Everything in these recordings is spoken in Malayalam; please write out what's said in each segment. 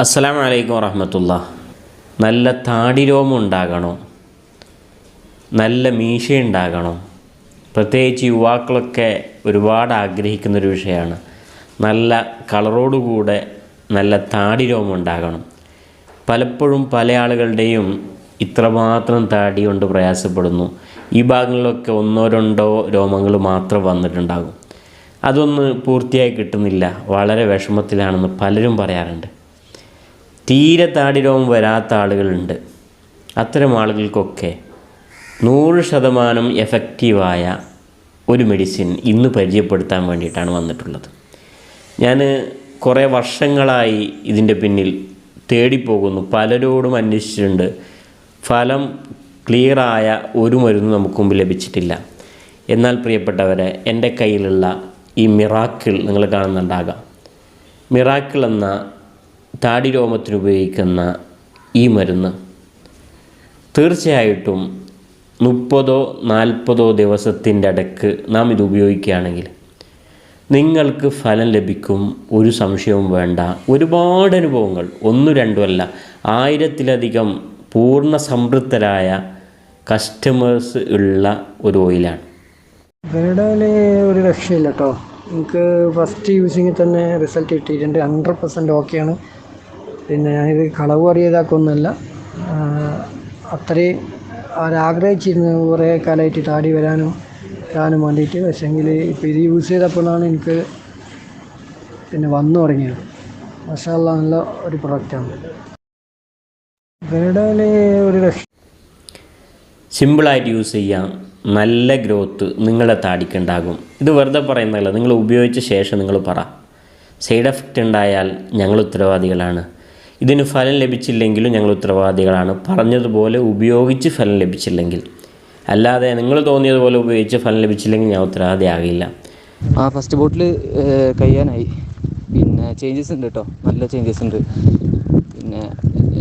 അസ്സലാം വലൈക്കും വറഹമത്തുള്ള. നല്ല താടി താടിരോമം ഉണ്ടാകണം. നല്ല മീശ ഉണ്ടാകണം. പ്രത്യേകിച്ച് യുവാക്കളൊക്കെ ഒരുപാട് ആഗ്രഹിക്കുന്നൊരു വിഷയമാണ്. നല്ല കളറോടുകൂടെ നല്ല താടി താടിരോമം ഉണ്ടാകണം. പലപ്പോഴും പല ആളുകളുടെയും ഇത്രമാത്രം താടി കൊണ്ട് പ്രയാസപ്പെടുന്നു. ഈ ഭാഗങ്ങളിലൊക്കെ ഒന്നോ രണ്ടോ രോമങ്ങൾ മാത്രം വന്നിട്ടുണ്ടാകും. അതൊന്ന് പൂർത്തിയായി കിട്ടുന്നില്ല. വളരെ വിഷമത്തിലാണെന്ന് പലരും പറയാറുണ്ട്. തീരെ താടി രോഗം വരാത്ത ആളുകളുണ്ട്. അത്തരം ആളുകൾക്കൊക്കെ നൂറ് ശതമാനം എഫക്റ്റീവായ ഒരു മെഡിസിൻ ഇന്ന് പരിചയപ്പെടുത്താൻ വേണ്ടിയിട്ടാണ് വന്നിട്ടുള്ളത്. ഞാൻ കുറേ വർഷങ്ങളായി ഇതിന്റെ പിന്നിൽ തേടിപ്പോകുന്നു. പലരോടും അന്വേഷിച്ചിട്ടുണ്ട്. ഫലം ക്ലിയറായ ഒരു മരുന്ന് നമുക്ക് മുമ്പ് ലഭിച്ചിട്ടില്ല. എന്നാൽ പ്രിയപ്പെട്ടവരെ എന്റെ കയ്യിലുള്ള ഈ മിറാക്കിൾ നിങ്ങൾ കാണുന്നുണ്ടാകാം. മിറാക്കിൾ എന്ന താടി രോമത്തിന് ഉപയോഗിക്കുന്ന ഈ മരുന്ന് തീർച്ചയായിട്ടും മുപ്പതോ നാൽപ്പതോ ദിവസത്തിന്റെ ഇടയ്ക്ക് നാം ഇത് ഉപയോഗിക്കുകയാണെങ്കിൽ നിങ്ങൾക്ക് ഫലം ലഭിക്കും ഒരു സംശയവും വേണ്ട. ഒരുപാട് അനുഭവങ്ങൾ ഒന്നു രണ്ടും അല്ല. ആയിരത്തിലധികം പൂർണ സംതൃപ്തരായ കസ്റ്റമേഴ്സ് ഉള്ള ഒരു ഓയിലാണ് ഒരു രക്ഷയില്ല കേട്ടോ. എനിക്ക് ഫസ്റ്റ് യൂസിങ്ങിൽ തന്നെ റിസൾട്ട് കിട്ടിയിട്ടുണ്ട്. ഹൺഡ്രഡ് പെർസെന്റ് ഓക്കെയാണ് പിന്നെ ഞാനിത് കളവ് അറിയതാക്കൊന്നുമല്ല അത്രയും അവരാഗ്രഹിച്ചിരുന്നു കുറേ കാലമായിട്ട് താടി വരാനും വരാനും വേണ്ടിയിട്ട്. പക്ഷേങ്കിൽ ഇപ്പോൾ ഇത് യൂസ് ചെയ്തപ്പോഴാണ് എനിക്ക് പിന്നെ വന്നു തുടങ്ങിയത്. മസാല നല്ല ഒരു പ്രൊഡക്റ്റാണ് ഇവരുടെ ഒരു സിമ്പിളായിട്ട് യൂസ് ചെയ്യാം. നല്ല ഗ്രോത്ത് നിങ്ങളുടെ താടിക്കുണ്ടാകും. ഇത് വെറുതെ പറയുന്നതല്ല. നിങ്ങൾ ഉപയോഗിച്ച ശേഷം നിങ്ങൾ പറ. സൈഡ് എഫക്റ്റ് ഉണ്ടായാൽ ഞങ്ങൾ ഉത്തരവാദികളാണ്. ഇതിന് ഫലം ലഭിച്ചില്ലെങ്കിലും ഞങ്ങൾ ഉത്തരവാദികളാണ്. പറഞ്ഞതുപോലെ ഉപയോഗിച്ച് ഫലം ലഭിച്ചില്ലെങ്കിൽ. അല്ലാതെ നിങ്ങൾ തോന്നിയതുപോലെ ഉപയോഗിച്ച് ഫലം ലഭിച്ചില്ലെങ്കിൽ ഞാൻ ഉത്തരവാദിയാകില്ല. ആ ഫസ്റ്റ് ബോട്ടിൽ കഴിയാനായി. പിന്നെ ചേഞ്ചസ് ഉണ്ട് കേട്ടോ നല്ല ചേഞ്ചസ് ഉണ്ട്. പിന്നെ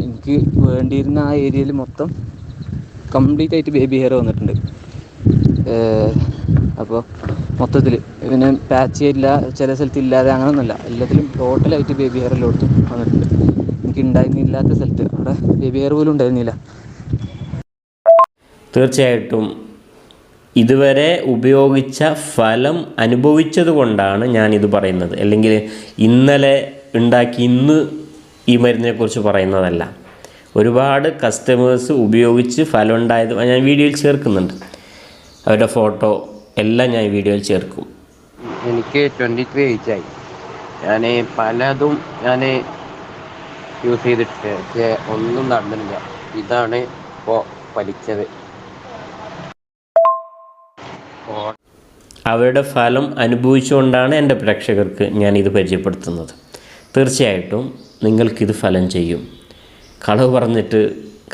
എനിക്ക് വേണ്ടിയിരുന്ന ആ ഏരിയയിൽ മൊത്തം കംപ്ലീറ്റ് ആയിട്ട് ബേബി ഹെയർ വന്നിട്ടുണ്ട്. അപ്പോൾ മൊത്തത്തിൽ പിന്നെ പാച്ച് ഇല്ല ചില സ്ഥലത്ത് ഇല്ലാതെ അങ്ങനെയൊന്നുമല്ല എല്ലാത്തിലും ടോട്ടലായിട്ട് ബേബി ഹെയർ എല്ലായിടത്തും വന്നിട്ടുണ്ട്. എനിക്ക് ഉണ്ടായിരുന്നില്ലാത്ത സ്ഥലത്ത്. അവിടെ ബേബി ഹെയർ പോലും ഉണ്ടായിരുന്നില്ല. തീർച്ചയായിട്ടും ഇതുവരെ ഉപയോഗിച്ച ഫലം അനുഭവിച്ചത് കൊണ്ടാണ് ഞാനിത് പറയുന്നത്. അല്ലെങ്കിൽ ഇന്നലെ ഉണ്ടാക്കി ഇന്ന് ഈ മരുന്നിനെക്കുറിച്ച് പറയുന്നതല്ല. ഒരുപാട് കസ്റ്റമേഴ്സ് ഉപയോഗിച്ച് ഫലം ഉണ്ടായത് ഞാൻ വീഡിയോയിൽ ചേർക്കുന്നുണ്ട്. അവരുടെ ഫോട്ടോ എല്ലാം ഞാൻ ഈ വീഡിയോയിൽ ചേർക്കും. എനിക്ക് ട്വന്റി ത്രീ ഏജായി ഞാൻ പലതും ഞാൻ യൂസ് ചെയ്തിട്ട് പക്ഷേ ഒന്നും നടന്നില്ല. ഇതാണ് ഇപ്പോൾ പഠിച്ചത്. അവരുടെ ഫലം അനുഭവിച്ചുകൊണ്ടാണ് എന്റെ പ്രേക്ഷകർക്ക് ഞാൻ ഇത് പരിചയപ്പെടുത്തുന്നത്. തീർച്ചയായിട്ടും നിങ്ങൾക്കിത് ഫലം ചെയ്യും. കളവ് പറഞ്ഞിട്ട്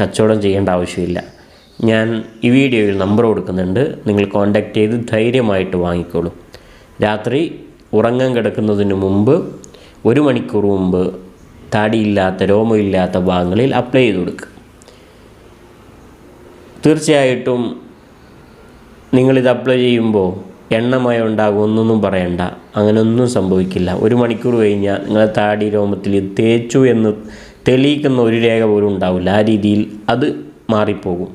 കച്ചവടം ചെയ്യേണ്ട ആവശ്യമില്ല. ഞാൻ ഈ വീഡിയോയിൽ നമ്പർ കൊടുക്കുന്നുണ്ട്. നിങ്ങൾ കോൺടാക്റ്റ് ചെയ്ത് ധൈര്യമായിട്ട് വാങ്ങിക്കോളൂ. രാത്രി ഉറങ്ങാൻ കിടക്കുന്നതിന് മുമ്പ് ഒരു മണിക്കൂർ മുമ്പ് താടിയില്ലാത്ത രോമമില്ലാത്ത ഭാഗങ്ങളിൽ അപ്ലൈ ചെയ്ത് കൊടുക്കുക. തീർച്ചയായിട്ടും നിങ്ങളിത് അപ്ലൈ ചെയ്യുമ്പോൾ എണ്ണമയം ഉണ്ടാകും ഒന്നൊന്നും പറയണ്ട. അങ്ങനെയൊന്നും സംഭവിക്കില്ല. ഒരു മണിക്കൂർ കഴിഞ്ഞാൽ നിങ്ങളെ താടി രോമത്തിൽ തേച്ചു എന്ന് തെളിയിക്കുന്ന ഒരു രേഖ പോലും ഉണ്ടാവില്ല. ആ രീതിയിൽ അത് മാറിപ്പോകും.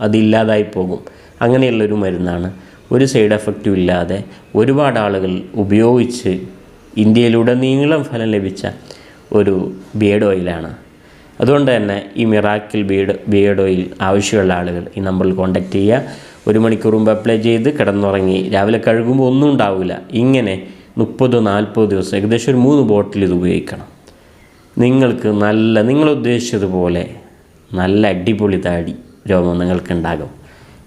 അതില്ലാതായി പോകും. അങ്ങനെയുള്ളൊരു മരുന്നാണ്. ഒരു സൈഡ് എഫക്റ്റും ഇല്ലാതെ ഒരുപാട് ആളുകൾ ഉപയോഗിച്ച് ഇന്ത്യയിലുടനീളം ഫലം ലഭിച്ച ഒരു ബിയേഡ് ഓയിലാണ് അതുകൊണ്ട് തന്നെ ഈ മിറാക്കിൾ ബിയേഡ് ബിയേഡ് ഓയിൽ ആവശ്യമുള്ള ആളുകൾ ഈ നമ്പറിൽ കോൺടാക്റ്റ് ചെയ്യുക. ഒരു മണിക്കൂർ മുമ്പ് അപ്ലൈ ചെയ്ത് കിടന്നുറങ്ങി. രാവിലെ കഴുകുമ്പോൾ ഒന്നും ഉണ്ടാവില്ല. ഇങ്ങനെ മുപ്പത് നാൽപ്പത് ദിവസം ഏകദേശം ഒരു മൂന്ന് ബോട്ടിൽ ഇത് ഉപയോഗിക്കണം. നിങ്ങൾക്ക് നല്ല നിങ്ങൾ ഉദ്ദേശിച്ചതുപോലെ നല്ല അടിപൊളി താടി രോമം നിങ്ങൾക്കുണ്ടാകും.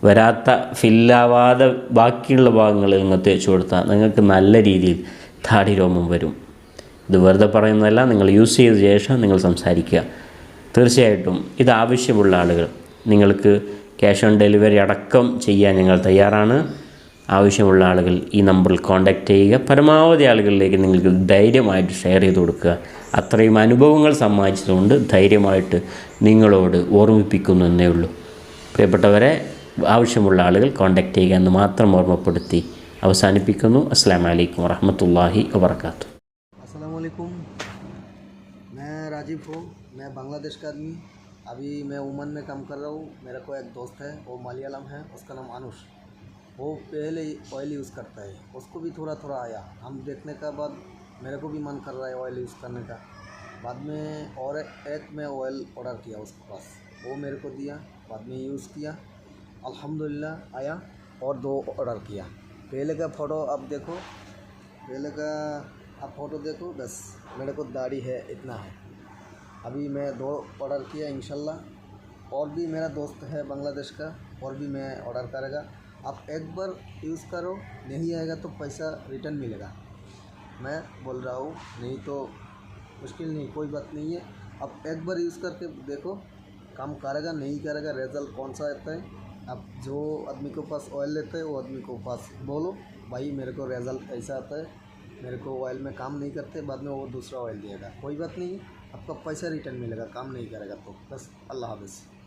വരാത്ത ഫില്ലാവാതെ ബാക്കിയുള്ള ഭാഗങ്ങളിൽ നിങ്ങൾ തേച്ച് കൊടുത്താൽ നിങ്ങൾക്ക് നല്ല രീതിയിൽ താടി രോമം വരും. ഇത് വെറുതെ പറയുന്നതല്ല നിങ്ങൾ യൂസ് ചെയ്ത ശേഷം നിങ്ങൾ സംസാരിക്കുക. തീർച്ചയായിട്ടും ഇത് ആവശ്യമുള്ള ആളുകൾ. നിങ്ങൾക്ക് ക്യാഷ് ഓൺ ഡെലിവറി അടക്കം ചെയ്യാൻ ഞങ്ങൾ തയ്യാറാണ്. ആവശ്യമുള്ള ആളുകൾ ഈ നമ്പറിൽ കോൺടാക്റ്റ് ചെയ്യുക. പരമാവധി ആളുകളിലേക്ക് നിങ്ങൾക്ക് ധൈര്യമായിട്ട് ഷെയർ ചെയ്ത് കൊടുക്കുക. അത്രയും അനുഭവങ്ങൾ സമ്മാനിച്ചതുകൊണ്ട് ധൈര്യമായിട്ട് നിങ്ങളോട് ഓർമ്മിപ്പിക്കുന്നു എന്നേ ഉള്ളൂ. പ്രിയപ്പെട്ടവരെ ആവശ്യമുള്ള ആളുകൾ കോൺടാക്റ്റ് ചെയ്യുക എന്ന് മാത്രം ഓർമ്മപ്പെടുത്തി അവസാനിപ്പിക്കുന്നു. അസ്സാം വലൈക്കും വറഹമത്തല്ലാഹി വാബർക്കാത്തു वालेकुम मैं राजीव हूँ, मैं बांग्लादेश का आदमी। अभी मैं ओमान में काम कर रहा हूँ। मेरा को एक दोस्त है, वो मलयालम है, उसका नाम अनुष। वो पहले ऑयल यूज़ करता है। उसको भी थोड़ा थोड़ा आया। हम देखने का बाद मेरे को भी मन कर रहा है ऑयल यूज़ करने का। बाद में और एक मैं ऑयल ऑर्डर किया उसके पास। वो मेरे को दिया, बाद में यूज़ किया। अल्हम्दुलिल्लाह, आया और दो ऑर्डर किया। पहले का फ़ोटो अब देखो। पहले का आप फ़ोटो देखो बस, मेरे को दाढ़ी है, इतना है। अभी मैं दो ऑर्डर किया, इंशाल्लाह। और भी मेरा दोस्त है बांग्लादेश का, और भी मैं ऑर्डर करेगा। आप एक बार यूज़ करो, नहीं आएगा तो पैसा रिटर्न मिलेगा। मैं बोल रहा हूँ, नहीं तो मुश्किल नहीं, कोई बात नहीं है। आप एक बार यूज़ करके देखो, काम करेगा, नहीं करेगा रिज़ल्ट कौन सा आता है। आप जो आदमी के पास ऑयल लेते हैं, वो आदमी को पास बोलो, भाई मेरे को रिज़ल्ट ऐसा आता है। मेरे को ऑयल में काम नहीं करते, बाद में वो दूसरा ऑयल देगा कोई बात नहीं, आपका पैसा रिटर्न मिलेगा, काम नहीं करेगा तो। बस अल्लाह हाफिज़।